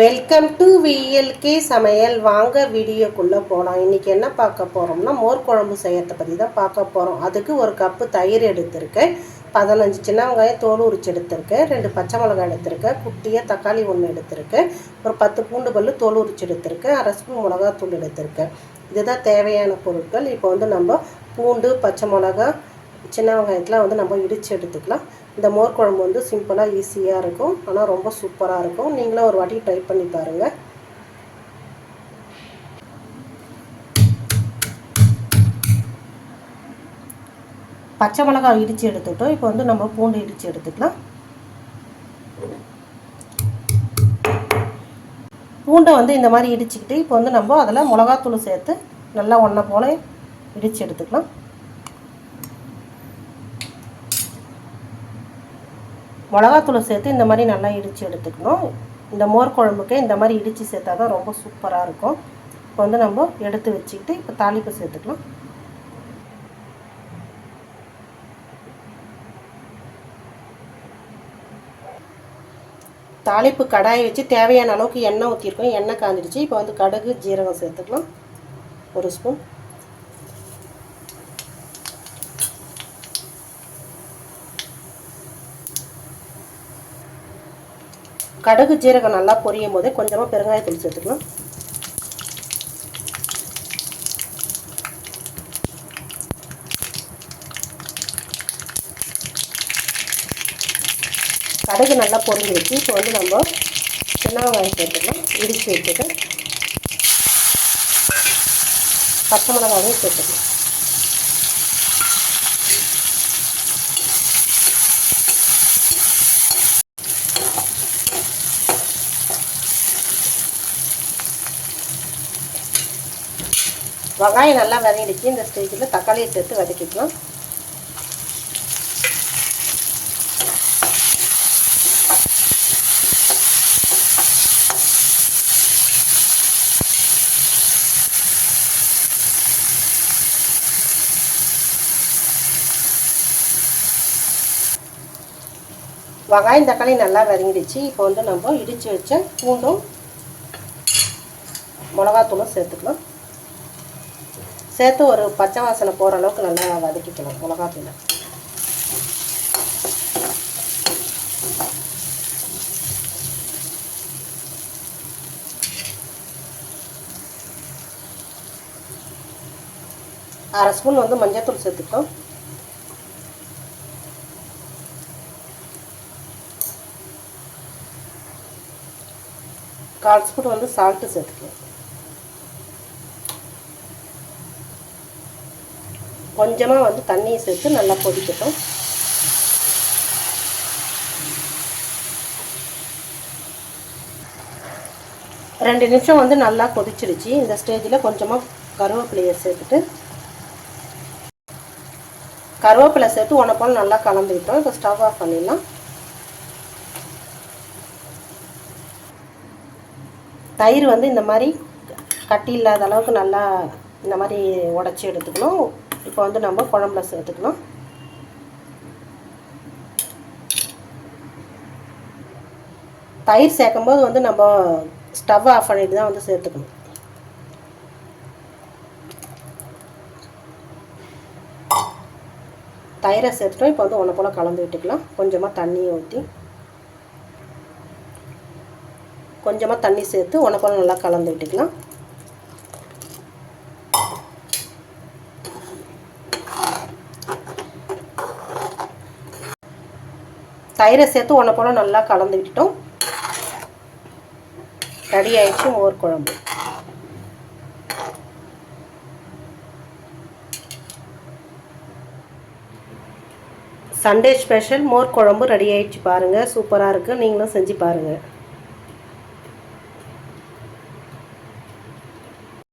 Welcome to VLK சமையல். வாங்க வீடியோக்குள்ளே போகலாம் இன்றைக்கி என்ன பார்க்க போகிறோம்னா மோர் குழம்பு செய்யறதை பற்றி தான் பார்க்க போகிறோம் அதுக்கு ஒரு கப்பு தயிர் எடுத்திருக்கேன். பதினஞ்சு சின்ன வெங்காயம் தோல் உரிச்சு எடுத்திருக்கேன். ரெண்டு பச்சை மிளகாய் எடுத்திருக்கேன். குட்டியாக தக்காளி ஒன்று எடுத்திருக்கேன். ஒரு பத்து பூண்டு பல்லு தோல் உரிச்சு எடுத்திருக்கேன். அரை ஸ்பூன் மிளகாத்தூள் எடுத்திருக்கேன். இதுதான் தேவையான பொருட்கள். இப்போ வந்து நம்ம பூண்டு பச்சை மிளகா சின்ன வெங்காயத்தில் வந்து நம்ம இடித்து எடுத்துக்கலாம். இந்த மோர் குழம்பு வந்து சிம்பிளாக ஈஸியாக இருக்கும். ஆனால் ரொம்ப சூப்பராக இருக்கும். நீங்களும் ஒரு வாட்டி ட்ரை பண்ணி பாருங்கள் பச்சை மிளகாய் இடித்து எடுத்துட்டோம். இப்போ வந்து நம்ம பூண்டு இடித்து எடுத்துக்கலாம். பூண்டை வந்து இந்த மாதிரி இடிச்சுக்கிட்டு இப்போ வந்து நம்ம அதில் மிளகாத்தூள் சேர்த்து நல்லா ஒன்றை போல் இடித்து எடுத்துக்கலாம். மிளகாத்தூளை சேர்த்து இந்த மாதிரி நல்லா இடித்து எடுத்துக்கணும். இந்த மோர் குழம்புக்கு இந்த மாதிரி இடித்து சேர்த்தா தான் ரொம்ப சூப்பராக இருக்கும். இப்போ வந்து நம்ம எடுத்து வச்சுக்கிட்டு இப்போ தாளிப்பு சேர்த்துக்கலாம். தாளிப்பு கடாயை வச்சு தேவையான அளவுக்கு எண்ணெய் ஊற்றிருக்கோம் எண்ணெய் காஞ்சிடுச்சு இப்போ வந்து கடுகு ஜீரகம் சேர்த்துக்கலாம். ஒரு ஸ்பூன். கடுகு ஜீரகம் நல்லா பொரியும் போதே கொஞ்சமாக பெருங்காயத்தூள் சேர்த்துக்கலாம் கடுகு நல்லா பொரிஞ்சிருச்சு. இப்போ வந்து நம்ம சின்ன வெங்காயம் சேர்த்துக்கலாம். இடித்து வச்சுட்டு பச்சை மிளகாவும் சேர்த்துக்கலாம். வெங்காயம் நல்லா வதங்கிடுச்சு. இந்த ஸ்டேஜில் தக்காளியை சேர்த்து வதக்கிக்கலாம் வெங்காயம் தக்காளி நல்லா வதங்கிடுச்சு. இப்போ வந்து நம்ம இடித்து வச்ச பூண்டும் மிளகாத்தூளும் சேர்த்துக்கலாம். சேர்த்து ஒரு பச்சை வாசனை போகிற அளவுக்கு நல்லா வதக்கிக்கணும் மிளகாத்தூளை. அரை ஸ்பூன் வந்து மஞ்சள்தூள் சேர்த்துக்கலாம் கால் ஸ்பூன் வந்து சால்ட்டு சேர்த்துக்கலாம் கொஞ்சமாக வந்து தண்ணியை சேர்த்து நல்லா கொதிக்கட்டும். ரெண்டு நிமிஷம் வந்து நல்லா கொதிச்சிடுச்சு இந்த ஸ்டேஜில் கொஞ்சமாக கருவேப்பிலையை சேர்த்துட்டு கருவேப்பிலை சேர்த்து உனப்பால் நல்லா கலந்துக்கிட்டோம் இப்போ ஸ்டவ் ஆஃப் பண்ணிடலாம். தயிர் வந்து இந்த மாதிரி கட்டி இல்லாத அளவுக்கு நல்லா இந்த மாதிரி உடச்சி எடுத்துக்கணும். இப்போ வந்து நம்ம குழம்புல சேர்த்துக்கலாம். தயிர் சேர்க்கும்போது வந்து நம்ம ஸ்டவ் ஆஃப் பண்ணிட்டு தான் வந்து சேர்த்துக்கணும். தயிரை சேர்த்துட்டோம். இப்போ வந்து ஒன்று போல் கலந்து விட்டுக்கலாம். கொஞ்சமாக தண்ணியை ஊற்றி கொஞ்சமாக தண்ணி சேர்த்து ஒன்று போல் நல்லா கலந்து விட்டுக்கலாம். தயிரை சேர்த்து ஒன்று போல் நல்லா கலந்து விட்டுட்டோம். ரெடி ஆயிடுச்சு மோர் குழம்பு. சண்டே ஸ்பெஷல் மோர் குழம்பு ரெடி ஆயிடுச்சு பாருங்கள் சூப்பராக இருக்குது நீங்களும் செஞ்சு பாருங்கள்